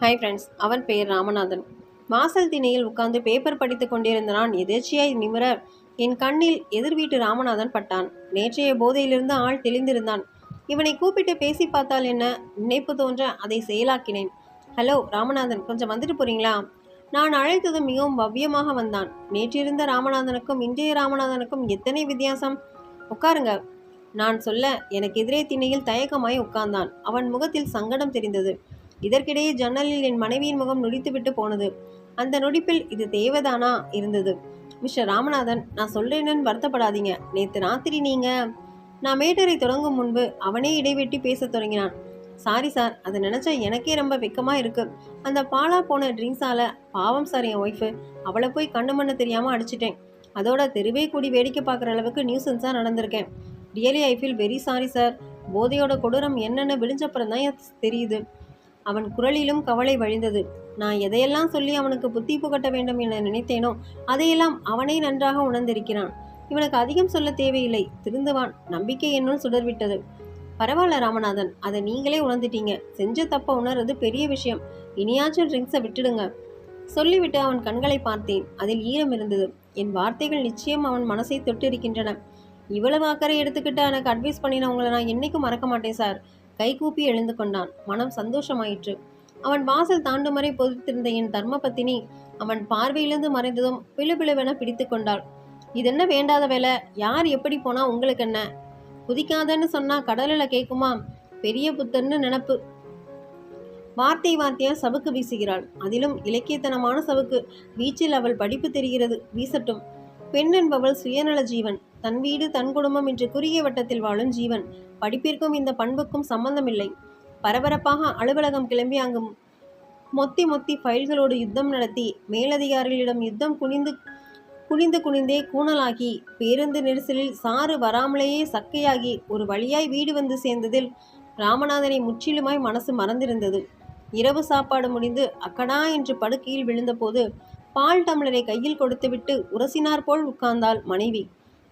Hi friends அவன் பெயர் ராமநாதன். வாசல் திணையில் உட்கார்ந்து பேப்பர் படித்துக் கொண்டிருந்த நான் எதேச்சியாய் நிமிர என் கண்ணில் எதிர் வீட்டு ராமநாதன் பட்டான். நேற்றைய போதையிலிருந்து ஆள் தெளிந்திருந்தான். இவனை கூப்பிட்டு பேசி பார்த்தால் என்ன? நினைப்பு தோன்ற அதை செயலாக்கினேன். ஹலோ ராமநாதன் கொஞ்சம் வந்துட்டு போறீங்களா? நான் அழைத்ததும் மிகவும் பவ்யமாக வந்தான். நேற்றிருந்த ராமநாதனுக்கும் இன்றைய ராமநாதனுக்கும் எத்தனை வித்தியாசம்? உட்காருங்க. நான் சொல்ல எனக்கு எதிரே திணையில் தயக்கமாய் உட்கார்ந்தான். அவன் முகத்தில் சங்கடம் தெரிந்தது. இதற்கிடையே ஜன்னலில் என் மனைவியின் முகம் நொடித்துவிட்டு போனது. அந்த நொடிப்பில் இது தேவைதானா? இருந்தது. மிஸ்டர் ராமநாதன் நான் சொல்றேன்னு வருத்தப்படாதீங்க. நேற்று ராத்திரி நீங்க நான் மேட்டரை தொடங்கும் முன்பு அவனே இடைவெட்டி பேசத் தொடங்கினான். சாரி சார் அதை நினச்சா எனக்கே ரொம்ப வெக்கமாக இருக்கு. அந்த பாலா போன ட்ரிங்க்ஸால பாவம் சார் என் ஒய்ஃபு. அவளை போய் கண்ணு மண்ணு தெரியாமல் அடிச்சிட்டேன். அதோட தெருவே கூடி வேடிக்கை பார்க்குற அளவுக்கு நியூசன்ஸாக நடந்திருக்கேன். Really I feel very sorry sir. போதையோட கொடூரம் என்னென்னு விழிஞ்சப்புறம் தான் தெரியுது. அவன் குரலிலும் கவலை வழிந்தது. நான் எதையெல்லாம் சொல்லி அவனுக்கு புத்தி புகட்ட வேண்டும் என நினைத்தேனோ அதையெல்லாம் அவனே நன்றாக உணர்ந்திருக்கிறான். இவனுக்கு அதிகம் சொல்ல தேவையில்லை. திருந்துவான். நம்பிக்கை என்னும் சுடர்விட்டது. பரவாயில்ல ராமநாதன் அதை நீங்களே உணர்ந்துட்டீங்க. செஞ்ச தப்ப உணர்றது பெரிய விஷயம். இனியாச்சும் ட்ரிங்க்ஸை விட்டுடுங்க. சொல்லிவிட்டு அவன் கண்களை பார்த்தேன். அதில் ஈரம் இருந்தது. என் வார்த்தைகள் நிச்சயம் அவன் மனசை தொட்டிருக்கின்றன இவ்வளவு அக்கறை எடுத்துக்கிட்டு எனக்கு அட்வைஸ் பண்ணினவங்களை நான் என்னைக்கும் மறக்க மாட்டேன் சார் கைகூப்பி எழுந்து கொண்டான். மனம் சந்தோஷமாயிற்று. அவன் வாசல் தாண்டும் வரை பொதித்திருந்த என் தர்மபத்தினி அவன் பார்வையிலிருந்து மறைந்ததும் பிளுபிளுவென பிடித்து கொண்டாள். இதென்ன வேண்டாத வேலை? யார் எப்படி போனா உங்களுக்கு என்ன? குதிக்காதன்னு சொன்னா கடலில் கேட்குமா? பெரிய புத்தர்னு நினப்பு. வார்த்தை வார்த்தையா சவுக்கு வீசுகிறாள். அதிலும் இலக்கியத்தனமான சவுக்கு. வீச்சில் அவள் படிப்பு தெரிகிறது. வீசட்டும். பெண் என்பவள் சுயநல ஜீவன். தன் வீடு தன் குடும்பம் என்று குறுகிய வட்டத்தில் வாழும் ஜீவன். படிப்பிற்கும் இந்த பண்புக்கும் சம்பந்தமில்லை. பரபரப்பாக அலுவலகம் கிளம்பி அங்கு மொத்தி மொத்தி ஃபைல்களோடு யுத்தம் நடத்தி மேலதிகாரிகளிடம் யுத்தம் குனிந்து குனிந்து குனிந்தே கூணலாகி பேருந்து நெரிசலில் சாறு வராமலேயே சக்கையாகி ஒரு வழியாய் வீடு வந்து சேர்ந்ததில் ராமநாதனை முற்றிலுமாய் மனசு மறந்திருந்தது. இரவு சாப்பாடு முடிந்து அக்கடா என்று படுக்கையில் விழுந்தபோது பால் டம்ளரை கையில் கொடுத்துவிட்டு உரசினார் போல் உட்கார்ந்தாள் மனைவி.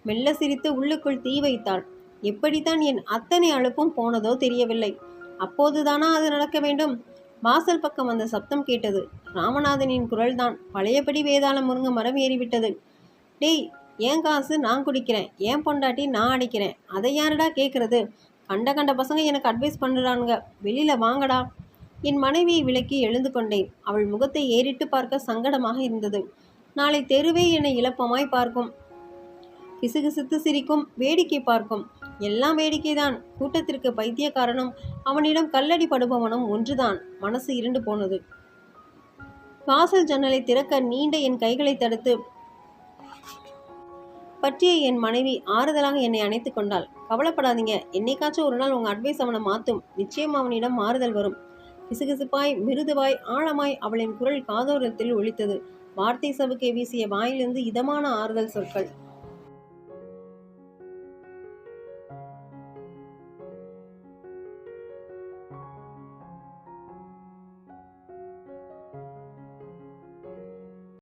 மெல்ல சிரித்து உள்ளுக்குள் தீ வைத்தாள். எப்படித்தான் என் அத்தனை அழுப்பும் போனதோ தெரியவில்லை. அப்போதுதானா அது நடக்க வேண்டும்? வாசல் பக்கம் அந்த சப்தம் கேட்டது. ராமநாதனின் குரல்தான். பழையபடி வேதாளம் முருங்க மரம் ஏறிவிட்டது. டேய் ஏன் காசு நான் குடிக்கிறேன்? ஏன் பொண்டாட்டி நான் அடிக்கிறேன்? அதை யாருடா கேட்குறது கண்ட கண்ட பசங்க எனக்கு அட்வைஸ் பண்ணுறானுங்க வெளியில் வாங்கடா. என் மனைவியை விலக்கி எழுந்து கொண்டேன். அவள் முகத்தை ஏறிட்டு பார்க்க சங்கடமாக இருந்தது. நாளை தெருவே என்னை இழப்பமாய் பார்க்கும். கிசுகிசுத்து சிரிக்கும் வேடிக்கை பார்க்கும். எல்லாம் வேடிக்கைதான். கூட்டத்திற்கு பைத்தியக்காரனும் அவனிடம் கல்லடி படுபவனும் ஒன்றுதான். மனசு இருண்டு போனது. வாசல் ஜன்னலை திறக்க நீண்ட என் கைகளை தடுத்து பற்றிய என் மனைவி ஆறுதலாக என்னை அணைத்து கொண்டாள். கவலைப்படாதீங்க. என்னைக்காச்சும் ஒரு நாள் உங்க அட்வைஸ் அவனை மாற்றும் நிச்சயம் அவனிடம் மாறுதல் வரும். கிசுகிசுப்பாய் மிருதுவாய் ஆழமாய் அவளின் குரல் காதோரத்தில் ஒழித்தது வார்த்தை சவுக்கை வீசிய வாயிலிருந்து இதமான ஆறுதல் சொற்கள்.